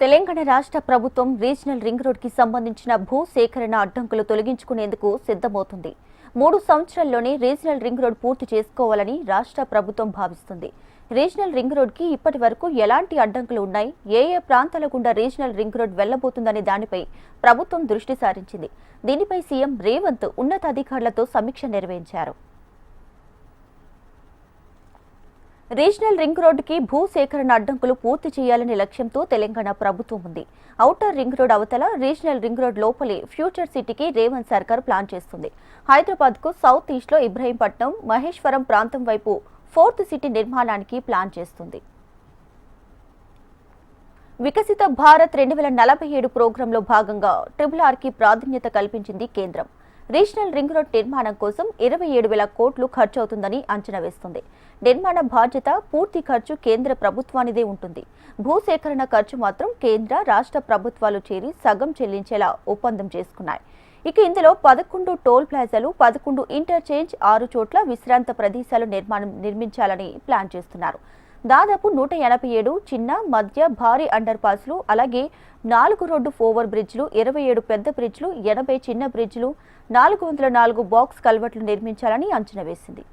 తెలంగాణ రాష్ట్ర ప్రభుత్వం regional ring రోడ్కి సంబంధించిన భూ సేకరణ అడ్డంకులు తొలగించుకునేందుకు సిద్ధమవుతుంది. మూడు సంవత్సరాల్లోనే రీజనల్ రింగ్ రోడ్ పూర్తి చేసుకోవాలని రాష్ట్ర ప్రభుత్వం భావిస్తుంది. రీజనల్ రింగ్ రోడ్కి ఇప్పటి వరకు ఎలాంటి అడ్డంకులు ఉన్నాయి? ఏ ఏ ప్రాంతాల గుండా రీజనల్ రింగ్ రోడ్ వెళ్ళబోతుందనే దానిపై ప్రభుత్వం దృష్టి సారించింది. దీనిపై సీఎం రేవంత్ ఉన్నతాధికారులతో సమీక్ష నిర్వహించారు. రీజనల్ రింగ్ రోడ్డుకి భూ సేకరణ అడ్డంకులు పూర్తి చేయాలనే లక్ష్యంతో తెలంగాణ ప్రభుత్వం ఉంది. ఔటర్ రింగ్ రోడ్ అవతల రీజనల్ రింగ్ రోడ్ లోపలే ఫ్యూచర్ సిటీకి రేవంత్ సర్కార్ ప్లాన్ చేస్తుంది. హైదరాబాద్కు సౌత్ ఈస్ట్లో ఇబ్రహీంపట్నం మహేశ్వరం ప్రాంతం వైపు ఫోర్త్ సిటీ నిర్మాణానికి ప్లాన్ చేస్తుంది. వికసిత భారత్ రెండు వేల నలభై ఏడు ప్రోగ్రాంలో భాగంగా ట్రిపుల్ ఆర్కి ప్రాధాన్యత కల్పించింది కేంద్రం. రీజనల్ రింగ్ రోడ్ నిర్మాణం కోసం ఇరవై ఏడు వేల కోట్లు ఖర్చవుతుందని అంచనా వేస్తుంది. నిర్మాణ బాధ్యత పూర్తి ఖర్చు కేంద్ర ప్రభుత్వానిదే ఉంటుంది. భూసేకరణ ఖర్చు మాత్రం కేంద్ర రాష్ట్ర ప్రభుత్వాలు చేరి సగం చెల్లించేలా ఒప్పందం చేసుకున్నాయి. ఇక ఇందులో పదకొండు టోల్ ప్లాజాలు పదకొండు ఇంటర్చేంజ్ ఆరు చోట్ల విశ్రాంత ప్రదేశాలు నిర్మాణం నిర్మించాలని ప్లాన్ చేస్తున్నారు. దాదాపు నూట ఎనభై ఏడు చిన్న మధ్య భారీ అండర్ పాస్లు అలాగే నాలుగు రోడ్డు ఓవర్ బ్రిడ్జ్లు ఇరవై ఏడు పెద్ద బ్రిడ్జ్లు ఎనభై చిన్న బ్రిడ్జ్లు నాలుగు వందల నాలుగు బాక్స్ కల్వర్ట్లు నిర్మించాలని అంచనా వేసింది.